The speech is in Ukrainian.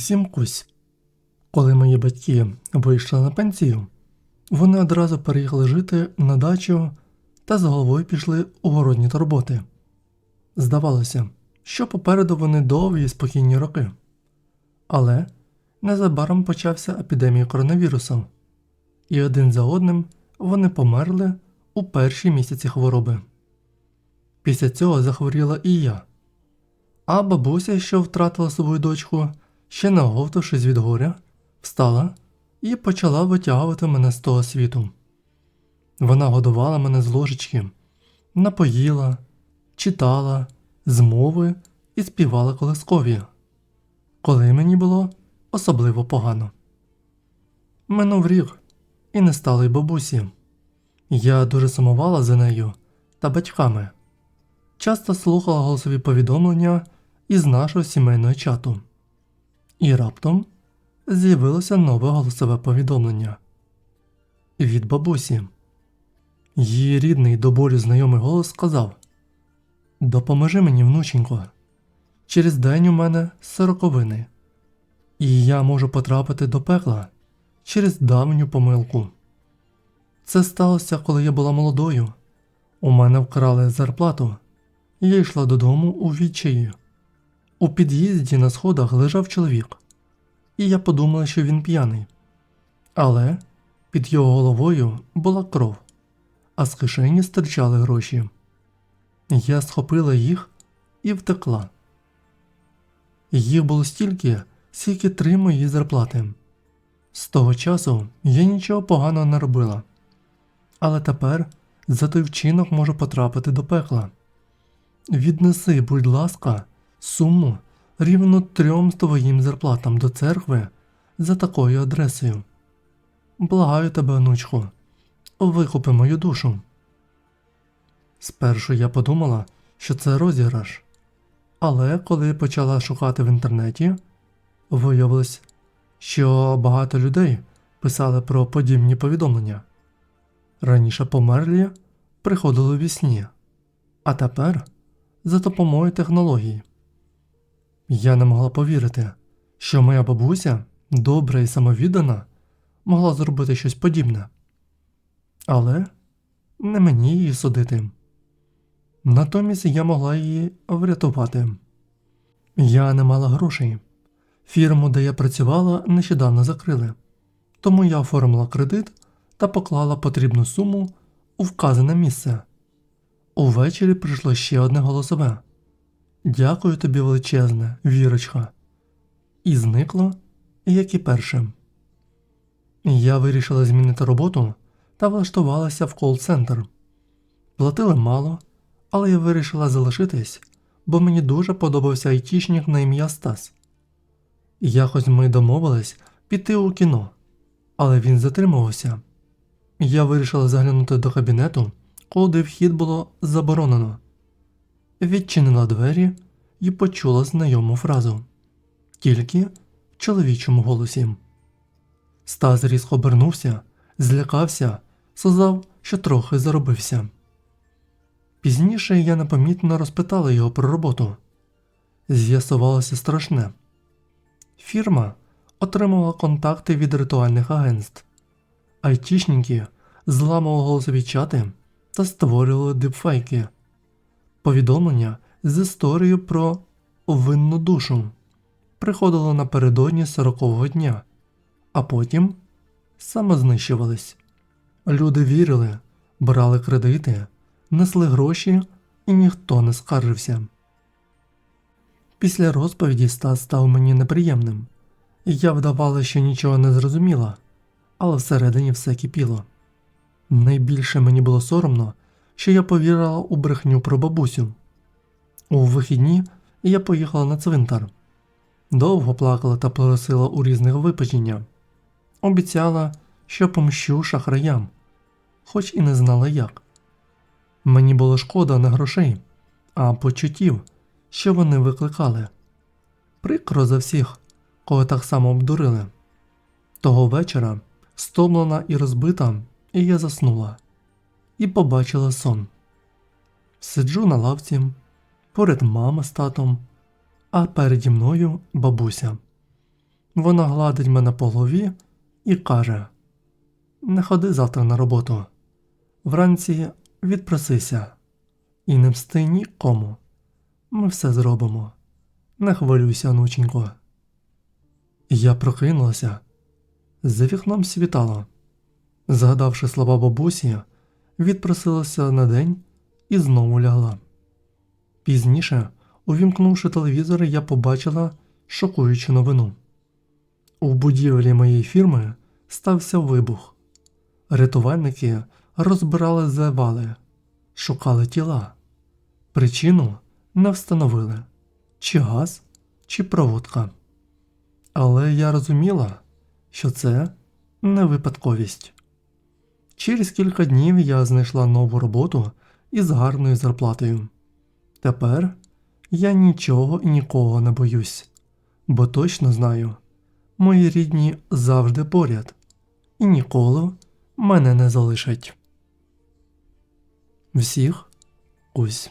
Всім. Коли мої батьки вийшли на пенсію, вони одразу переїхали жити на дачу та з головою пішли у городні роботи. Здавалося, що попереду вони довгі спокійні роки. Але незабаром почався епідемія коронавірусу, і один за одним вони померли у перші місяці хвороби. Після цього захворіла і я. А бабуся, що втратила свою дочку, ще наговтавшись від горя, встала і почала витягувати мене з того світу. Вона годувала мене з ложечки, напоїла, читала, з мови і співала колискові, коли мені було особливо погано. Минув рік, і не стало й бабусі. Я дуже сумувала за нею та батьками. Часто слухала голосові повідомлення із нашого сімейного чату. І раптом з'явилося нове голосове повідомлення від бабусі. Її рідний до болю знайомий голос сказав: Допоможи мені, внученько. Через день у мене сороковини, і я можу потрапити до пекла через давню помилку. Це сталося, коли я була молодою. У мене вкрали зарплату, я йшла додому у відчаї. У під'їзді на сходах лежав чоловік, і я подумала, що він п'яний. Але під його головою була кров, а з кишені стирчали гроші. Я схопила їх і втекла. Їх було стільки, скільки три мої зарплати. З того часу я нічого поганого не робила, але тепер за той вчинок можу потрапити до пекла. Віднеси, будь ласка, суму рівно трьом твоїм зарплатам до церкви за такою адресою. Благаю тебе, онучку, викупи мою душу. Спершу я подумала, що це розіграш, але коли почала шукати в інтернеті, виявилось, що багато людей писали про подібні повідомлення. Раніше померлі приходили у сні, а тепер за допомогою технологій. Я не могла повірити, що моя бабуся, добра і самовіддана, могла зробити щось подібне. Але не мені її судити. Натомість я могла її врятувати. Я не мала грошей. Фірму, де я працювала, нещодавно закрили, тому я оформила кредит та поклала потрібну суму у вказане місце. Увечері прийшло ще одне голосове. Дякую тобі величезне, вірочка. І зникло, як і перше. Я вирішила змінити роботу та влаштувалася в кол-центр. Платили мало, але я вирішила залишитись, бо мені дуже подобався айтішник на ім'я Стас. Якось ми домовились піти у кіно, але він затримувався. Я вирішила заглянути до кабінету, коли вхід було заборонено. Відчинила двері і почула знайому фразу, тільки в чоловічому голосі. Стас різко обернувся, злякався, сказав, що трохи заробився. Пізніше я непомітно розпитала його про роботу. З'ясувалося страшне. Фірма отримала контакти від ритуальних агентств. Айтішники зламували голосові чати та створювали дипфейки, повідомлення з історією про винну душу приходило напередодні сорокового дня, а потім самознищувались. Люди вірили, брали кредити, несли гроші і ніхто не скаржився. Після розповіді Стас став мені неприємним. Я вдавала, що нічого не зрозуміла, але всередині все кипіло. Найбільше мені було соромно, що я повірила у брехню про бабусю. У вихідні я поїхала на цвинтар. Довго плакала та просила у різних випадіння. Обіцяла, що помщу шахраям, хоч і не знала як. Мені було шкода не грошей, а почуттів, що вони викликали. Прикро за всіх, кого так само обдурили. Того вечора, стомлена і розбита, і я заснула і побачила сон. Сиджу на лавці, поряд мама з татом, а переді мною бабуся. Вона гладить мене по голові і каже: Не ходи завтра на роботу. Вранці відпросися і не мсти нікому. Ми все зробимо. Не хвилюйся, онученько. Я прокинулася. За вікном світало. Згадавши слова бабусі, відпросилася на день і знову лягла. Пізніше, увімкнувши телевізор, я побачила шокуючу новину. У будівлі моєї фірми стався вибух. Рятувальники розбирали завали, шукали тіла. Причину не встановили чи газ, чи проводка. Але я розуміла, що це не випадковість. Через кілька днів я знайшла нову роботу із гарною зарплатою. Тепер я нічого і нікого не боюсь, бо точно знаю, мої рідні завжди поряд і ніколи мене не залишать. Всіх ось.